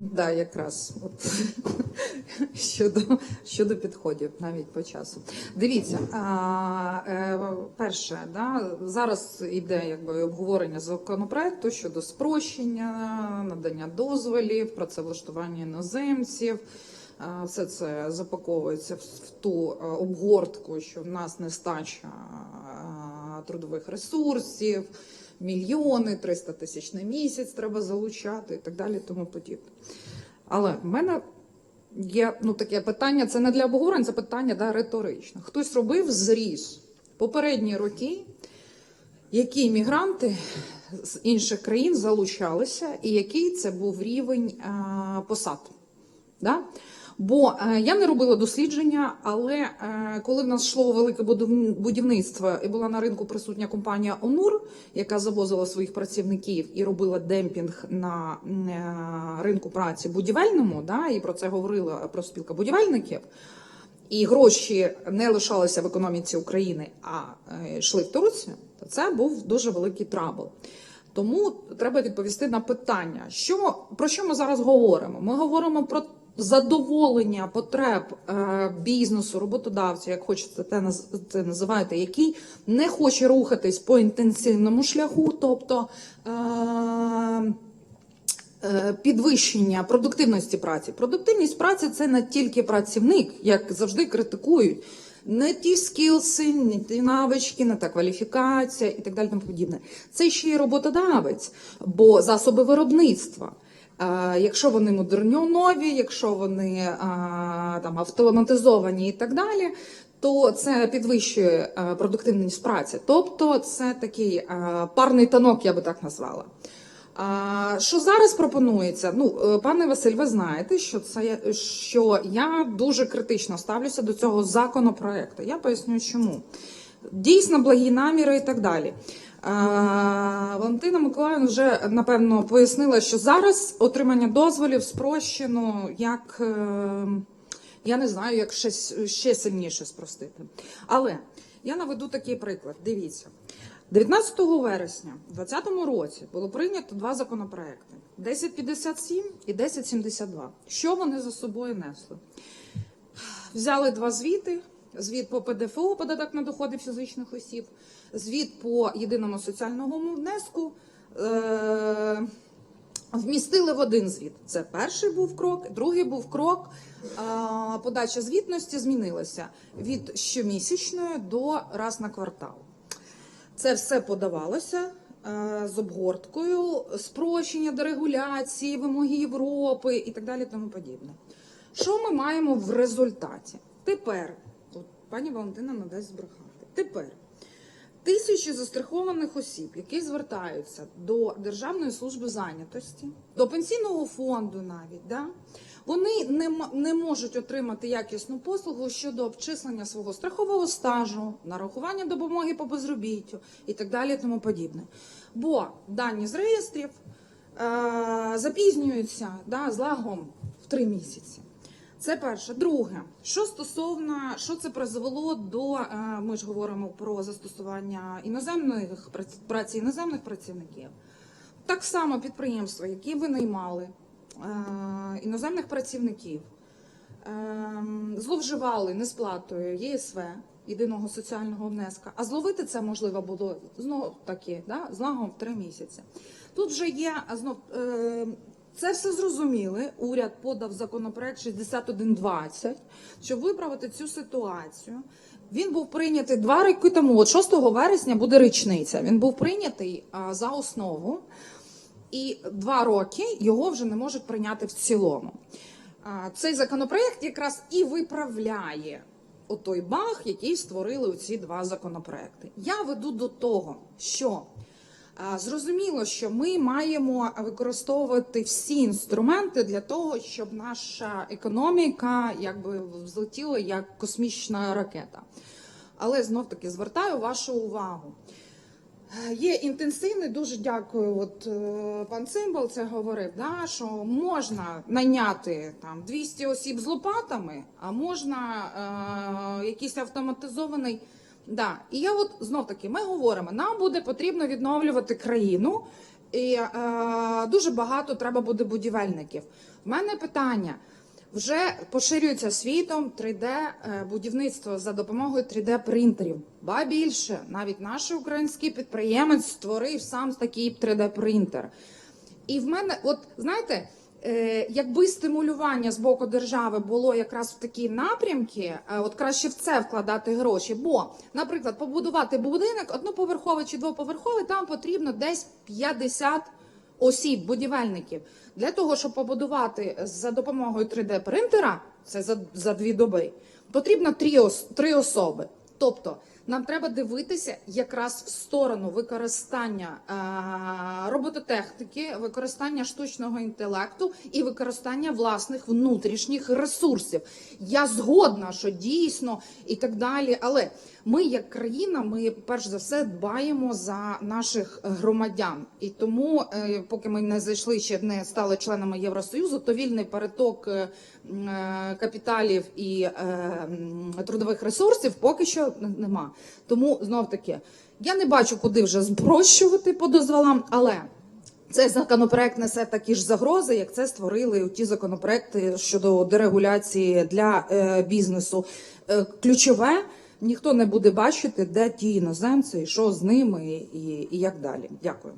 Да, якраз от, щодо, щодо підходів навіть по часу. Дивіться, а, е, перше, да, зараз йде якби обговорення законопроекту щодо спрощення, надання дозволів, працевлаштування іноземців. Все це запаковується в ту е, обгортку, що в нас нестача трудових ресурсів, мільйони, 300 тисяч на місяць треба залучати і так далі, тому подібне. Але в мене є ну, таке питання: це не для обговорень, це питання да, риторичне. Хтось робив зріз попередні роки, які мігранти з інших країн залучалися, і який це був рівень а, посад. Да? Бо е, я не робила дослідження, але е, коли в нас йшло велике будівництво і була на ринку присутня компанія Онур, яка завозила своїх працівників і робила демпінг на е, ринку праці будівельному, да, і про це говорила профспілка будівельників. І гроші не лишалися в економіці України, а йшли в Турцію, то це був дуже великий трабл. Тому треба відповісти на питання, що про що ми зараз говоримо? Ми говоримо про задоволення потреб е, бізнесу, роботодавця, як хочете це називаєте, який не хоче рухатись по інтенсивному шляху, тобто. Е, е, Підвищення продуктивності праці. Продуктивність праці це не тільки працівник, як завжди критикують. Не ті скілси, не ті навички, не та кваліфікація і так далі. Тому подібне. Це ще й роботодавець, бо засоби виробництва. Якщо вони модернові, якщо вони там автоматизовані і так далі, то це підвищує продуктивність праці. Тобто це такий парний танок, я би так назвала. Що зараз пропонується? Ну, е, пане Василь, ви знаєте, що це що я дуже критично ставлюся до цього законопроекту. Я поясню, чому. Дійсно, благі наміри і так далі. А, Валентина Миколаївна вже напевно пояснила, що зараз отримання дозволів спрощено як. е, я не знаю, як ще, ще сильніше спростити. Але я наведу такий приклад. Дивіться. 19 вересня 2020 році було прийнято два законопроекти: 1057 і 1072. Що вони за собою несли? Взяли два звіти: звіт по ПДФО, податок на доходи фізичних осіб, звіт по єдиному соціальному внеску. Е- Вмістили в один звіт. Це перший був крок, другий був крок. Подача звітності змінилася від щомісячної до раз на квартал. Це все подавалося е, з обгорткою, спрощення дерегуляції, вимоги Європи і так далі. Тому подібне. Що ми маємо в результаті? Тепер, пані Валентина надасть збрехати. Тепер тисячі застрахованих осіб, які звертаються до Державної служби зайнятості, до пенсійного фонду навіть, да, вони не, не можуть отримати якісну послугу щодо обчислення свого страхового стажу, нарахування допомоги по безробіттю і так далі, тому подібне. Бо дані з реєстрів е, запізнюються да, з лагом в три місяці. Це перше. Друге, що стосовно що це призвело до е, ми ж говоримо про застосування іноземних прац- праці іноземних працівників. Так само підприємства, які винаймали е, іноземних працівників, е, зловживали несплатою ЄСВ єдиного соціального внеска. А зловити це можливо було знову таки, да, з лагом в три місяці. Тут вже є знов. Це все зрозуміли. Уряд подав законопроект 6120, щоб виправити цю ситуацію. Він був прийнятий два роки тому. От 6 вересня буде річниця. Він був прийнятий а, за основу, і два роки його вже не можуть прийняти в цілому. А, Цей законопроект якраз і виправляє отой баг, який створили ці два законопроекти. Я веду до того, що Зрозуміло, що ми маємо використовувати всі інструменти для того, щоб наша економіка якби взлетіла як космічна ракета. Але знов таки звертаю вашу увагу. Є інтенсивний, дуже дякую. От е, пан Цимбал це говорив, да, що можна найняти там 200 осіб з лопатами, а можна е, якийсь автоматизований. Да. І я от знов таки ми говоримо, нам буде потрібно відновлювати країну, і е, дуже багато треба буде будівельників. В мене питання. Вже поширюється світом 3D е, за допомогою 3D принтерів. Ба більше, навіть наш український підприємець створив сам такий 3D принтер. І в мене, от знаєте, якби стимулювання з боку держави було якраз в такі напрямки, е, от краще в це вкладати гроші. Бо, наприклад, побудувати будинок одноповерховий чи двоповерховий, там потрібно десь 50 осіб, будівельників. Для того, щоб побудувати за допомогою 3D принтера, це за, за дві доби, потрібно три, три особи. Тобто нам треба дивитися якраз в сторону використання е, робототехніки, використання штучного інтелекту і використання власних внутрішніх ресурсів. Я згодна, що дійсно і так далі. Але ми, як країна, ми перш за все дбаємо за наших громадян. І тому, е, поки ми не зайшли ще не стали членами Євросоюзу, то вільний переток е, капіталів і трудових ресурсів поки що нема. Тому знов таки я не бачу, куди вже спрощувати по дозволам, але. Цей законопроект несе такі ж загрози, як це створили ті законопроекти щодо дерегуляції для е, бізнесу. Е, ключове ніхто не буде бачити, де ті іноземці, і що з ними, і, і як далі. Дякую.